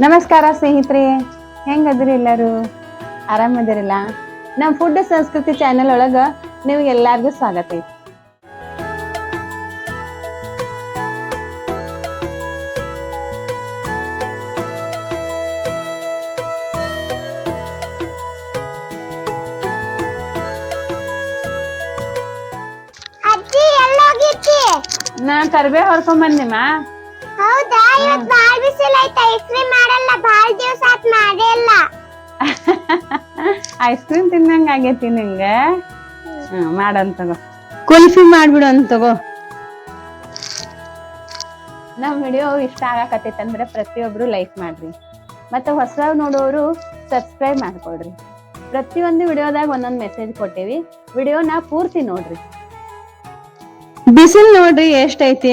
ನಮಸ್ಕಾರ ಸ್ನೇಹಿತರೆ ಹೆಂಗದ್ರಿ ಎಲ್ಲರೂ? ಆರಾಮದಿರಲ್ಲ? ನಮ್ಮ ಫುಡ್ ಸಂಸ್ಕೃತಿ ಚಾನೆಲ್ ಒಳಗೆ ನೀವು ಎಲ್ಲಾರ್ಗೂ ಸ್ವಾಗತ ಐತಿ. ನಾ ತರಬೇ ಹೊರ್ಕೊಂಡ್ ಬಂದಿಮ್ಮ ಹೌದಾ? ಇವತ್ತು ಬಾಳ್ ಬಿಸಿಲು ಐತೆ ಐಸ್ ಕ್ರೀಮ್ ಮಾಡಲ್ಲ. ಬಾಳ್ ದಿವಸ ಆತ್ ಮಾಡೇ ಇಲ್ಲ. ಐಸ್ ಕ್ರೀಮ್ ತಿನ್ನಂಗ ಆಗೈತಿ ನಿಂಗ? ಮಾಡಂತ ತಗೋ. ಕುಲ್ಫಿ ಮಾಡ್ಬಿಡು ಅಂತ ತಗೋ. ನಮ್ಮ ವಿಡಿಯೋ ಇಷ್ಟ ಆಗಾಕತ್ತೈತೆ ಅಂದ್ರೆ ಪ್ರತಿಯೊಬ್ರು ಲೈಕ್ ಮಾಡ್ರಿ. ಮತ್ತೆ ಹೊಸ ನೋಡೋರು ಸಬ್ಸ್ಕ್ರೈಬ್ ಮಾಡ್ಕೊಡ್ರಿ ಪ್ರತಿಯೊಂದು ವಿಡಿಯೋದಾಗ ಒಂದೊಂದು ಮೆಸೇಜ್ ಕೊಟ್ಟೇವಿ. ವಿಡಿಯೋನ ಪೂರ್ತಿ ನೋಡ್ರಿ. ಬಿಸಿಲು ನೋಡ್ರಿ ಎಷ್ಟೈತಿ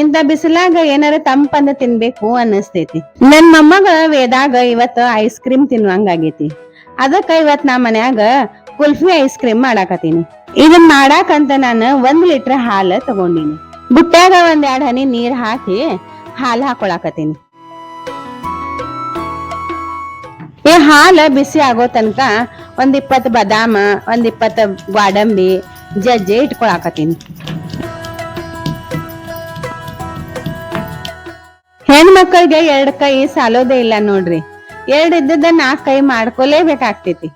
ಇಂತ ಬಿಸಿಲಾಗ ಏನಾರ ತಂಪಂದ ತಿನ್ಬೇಕು ಅನ್ನಿಸ್ತೈತಿ. ನನ್ ಮೊಮ್ಮಗ ವೇದಾಗ ಇವತ್ತ ಐಸ್ ಕ್ರೀಮ್ ತಿನ್ನುವಂಗಾಗೈತಿ ಅದಕ್ಕ ಇವತ್ ನಾ ಮನ್ಯಾಗ ಕುಲ್ಫಿ ಐಸ್ ಕ್ರೀಮ್ ಮಾಡಾಕತ್ತೀನಿ. ಇದನ್ ಮಾಡಾಕಂತ ನಾನು ಒಂದ್ ಲೀಟರ್ ಹಾಲು ತಗೊಂಡಿನಿ. ಬುಟ್ಟ್ಯಾಗ ಒಂದ್ ಎರಡ್ ಹನಿ ನೀರ್ ಹಾಕಿ ಹಾಲು ಹಾಕೊಳಾಕತ್ತೀನಿ. ಈ ಹಾಲು ಬಿಸಿ ಆಗೋ ತನಕ ಒಂದ್ ಇಪ್ಪತ್ ಬದಾಮ, ಒಂದ್ ಇಪ್ಪತ್ ಗೋಡಂಬಿ, ಜಜ್ಜೆ ಇಟ್ಕೊಳಕತ್ತೀನಿ. ಹೆಣ್ಮಕ್ಳಿಗೆ ಎರಡ್ ಕೈ ಸಾಲೋದೇ ಇಲ್ಲ ನೋಡ್ರಿ. ಎರಡ್ ಇದ್ದದ ನಾಲ್ಕ್ ಕೈ ಮಾಡ್ಕೊಲೇಬೇಕಾಗ್ತೈತಿ.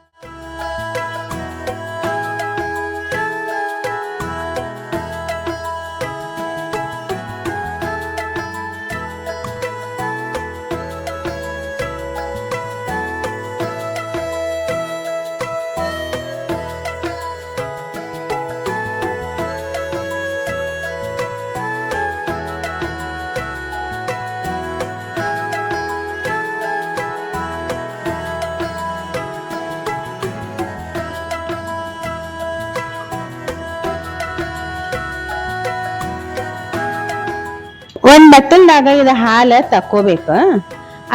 ಒಂದ್ ಬಟ್ಟಲ್ದಾಗ ಇದ ಹಾಲ ತಕ್ಕೋಬೇಕ.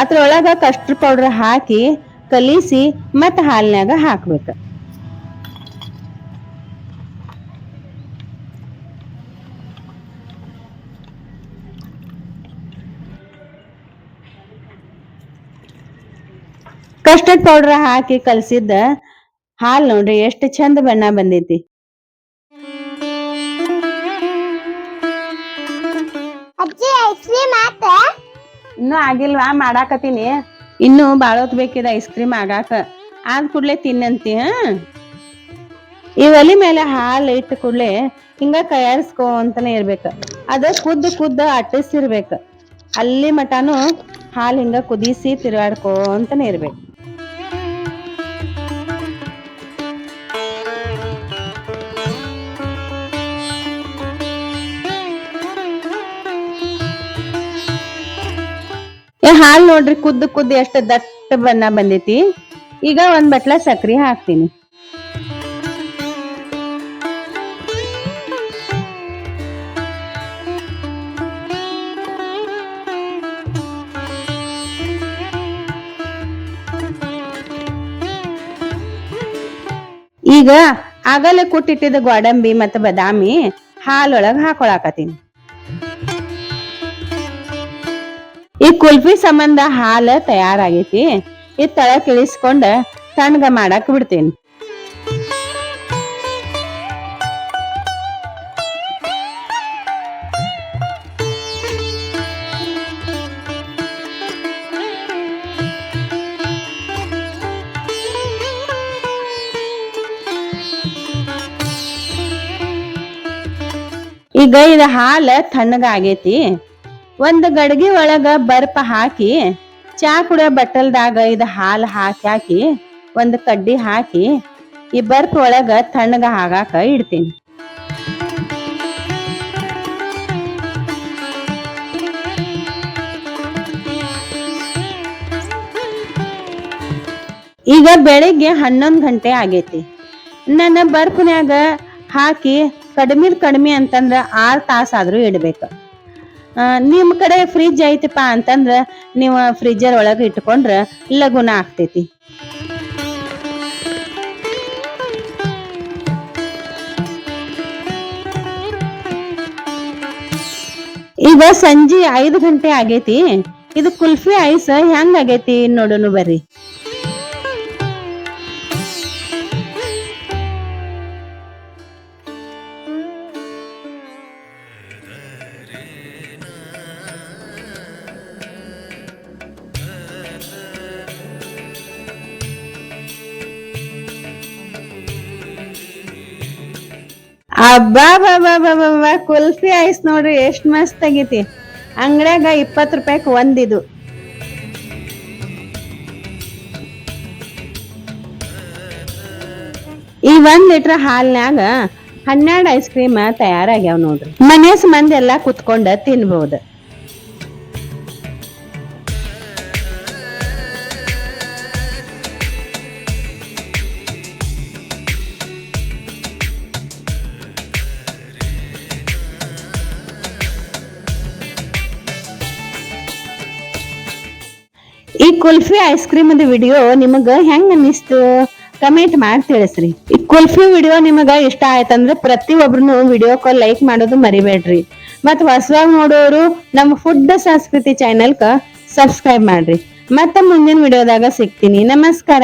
ಅದ್ರೊಳಗ ಕಸ್ಟರ್ಡ್ ಪೌಡರ್ ಹಾಕಿ ಕಲಿಸಿ ಮತ್ತ ಹಾಲ್ನಾಗ ಹಾಕ್ಬೇಕ. ಕಸ್ಟರ್ಡ್ ಪೌಡರ್ ಹಾಕಿ ಕಲಸಿದ್ದ ಹಾಲ್ ನೋಡ್ರಿ ಎಷ್ಟು ಚಂದ ಬಣ್ಣ ಬಂದೈತಿ. ಐಸ್ ಕ್ರೀಮ್ ಆತ? ಇನ್ನು ಆಗಿಲ್ವಾ? ಮಾಡಾಕತ್ತೀನಿ. ಇನ್ನು ಬಾಳೋತ್ ಬೇಕಿದ ಐಸ್ ಕ್ರೀಮ್ ಆಗಾಕ. ಆದ ಕೂಡ್ಲೆ ತಿನ್ನಂತಿ, ಹಾ? ಈ ಒಲಿ ಮೇಲೆ ಹಾಲು ಇಟ್ಟ ಕೂಡ್ಲೆ ಹಿಂಗ ಕೈಯಾಡಿಸ್ಕೊ ಅಂತಾನೆ ಇರ್ಬೇಕ. ಅದ ಕುದ್ದು ಕುದ್ದು ಅಟ್ಟಿಸಿರ್ಬೇಕ. ಅಲ್ಲಿ ಮಟಾನು ಹಾಲ್ ಹಿಂಗ ಕುದಿಸಿ ತಿರುಗಾಡ್ಕೋ ಅಂತಾನೆ ಇರ್ಬೇಕು. ಹಾಲ್ ನೋಡ್ರಿ ಕುದ್ದು ಕುದ್ದು ಎಷ್ಟು ದಟ್ಟ ಬಣ್ಣ ಬಂದೈತಿ. ಈಗ ಒಂದ್ ಬಟ್ಲ ಸಕ್ರಿ ಹಾಕ್ತೀನಿ. ಈಗ ಆಗಲೇ ಕುಟ್ಟಿಟ್ಟಿದ ಗೋಡಂಬಿ ಮತ್ತ ಬದಾಮಿ ಹಾಲೊಳಗೆ ಹಾಕೊಳಕತ್ತೀನಿ. ಈ ಕುಲ್ಫಿ ಸಂಬಂಧ ಹಾಲ ತಯಾರಾಗೈತಿ. ಈ ತಳಕ್ ಇಳಿಸ್ಕೊಂಡ ತಣ್ಣಗ ಮಾಡಕ್ ಬಿಡ್ತೀನಿ. ಈಗ ಇದ ಹಾಲ ತಣ್ಣಗ ಆಗೈತಿ ಒಂದ್ ಗಡ್ಗಿ ಒಳಗ ಬರ್ಪ ಹಾಕಿ, ಚಾ ಕುಡಿಯೋ ಬಟ್ಟಲ್ದಾಗ ಇದು ಹಾಲು ಹಾಕಿ ಹಾಕಿ, ಒಂದು ಕಡ್ಡಿ ಹಾಕಿ, ಈ ಬರ್ಪ್ ಒಳಗ ತಣ್ಣಗ ಆಗಾಕ ಇಡ್ತೀನಿ. ಈಗ ಬೆಳಿಗ್ಗೆ ಹನ್ನೊಂದು ಗಂಟೆ ಆಗೈತಿ. ನನ್ನ ಬರ್ಪ್ನ್ಯಾಗ ಹಾಕಿ ಕಡಿಮೆ ಕಡಿಮೆ ಅಂತಂದ್ರೆ ಆರು ತಾಸಾದರೂ ಇಡಬೇಕು ಇಡ್ಬೇಕು. ಆ, ನಿಮ್ ಕಡೆ ಫ್ರಿಜ್ ಐತಿಪ್ಪ ಅಂತಂದ್ರ ನೀವು ಫ್ರಿಜರ್ ಒಳಗೆ ಇಟ್ಕೊಂಡ್ರೆ ಲಘುನ ಆಗ್ತೈತಿ. ಈಗ ಸಂಜೆ ಐದು ಗಂಟೆ ಆಗೈತಿ. ಇದು ಕುಲ್ಫಿ ಐಸ್ ಹೆಂಗ್ ಆಗೈತಿ ನೋಡೋನು ಬರ್ರಿ. ಅಬ್ಬಾ ಬಾಬಾ ಬಾಬಾ ಕುಲ್ಫಿ ಐಸ್ ನೋಡ್ರಿ, ಎಷ್ಟ್ ಮಸ್ತ್ ಆಗೈತಿ ಅಂಗಡ್ಯಾಗ ಇಪ್ಪತ್ತು ರೂಪಾಯಿಕ್ ಒಂದಿದು. ಈ ಒಂದ್ ಲೀಟರ್ ಹಾಲ್ನಾಗ ಹನ್ನೆರಡು ಐಸ್ ಕ್ರೀಮ್ ತಯಾರಾಗ್ಯಾವ ನೋಡ್ರಿ. ಮನೆ ಮಂದಿ ಎಲ್ಲಾ ಕುತ್ಕೊಂಡ ತಿನ್ಬಹುದು ಈ ಕುಲ್ಫಿ ಐಸ್ ಕ್ರೀಮ್ ವಿಡಿಯೋ ನಿಮಗ ಹೆಂಗ್ ಅನ್ನಿಸ್ತು? ಕಮೆಂಟ್ ಮಾಡಿ ತಿಳಿಸ್ರಿ. ಈ ಕುಲ್ಫಿ ವಿಡಿಯೋ ನಿಮಗ ಇಷ್ಟ ಆಯ್ತಂದ್ರೆ ಪ್ರತಿಯೊಬ್ರು ವಿಡಿಯೋ ಕಾಲ್ ಲೈಕ್ ಮಾಡೋದು ಮರಿಬೇಡ್ರಿ. ಮತ್ ಹೊಸವಾಗಿ ನೋಡೋರು ನಮ್ಮ ಫುಡ್ ಸಂಸ್ಕೃತಿ ಕ ಸಬ್ಸ್ಕ್ರೈಬ್ ಮಾಡ್ರಿ. ಮತ್ತೆ ಮುಂದಿನ ವಿಡಿಯೋದಾಗ ಸಿಗ್ತೀನಿ. ನಮಸ್ಕಾರ.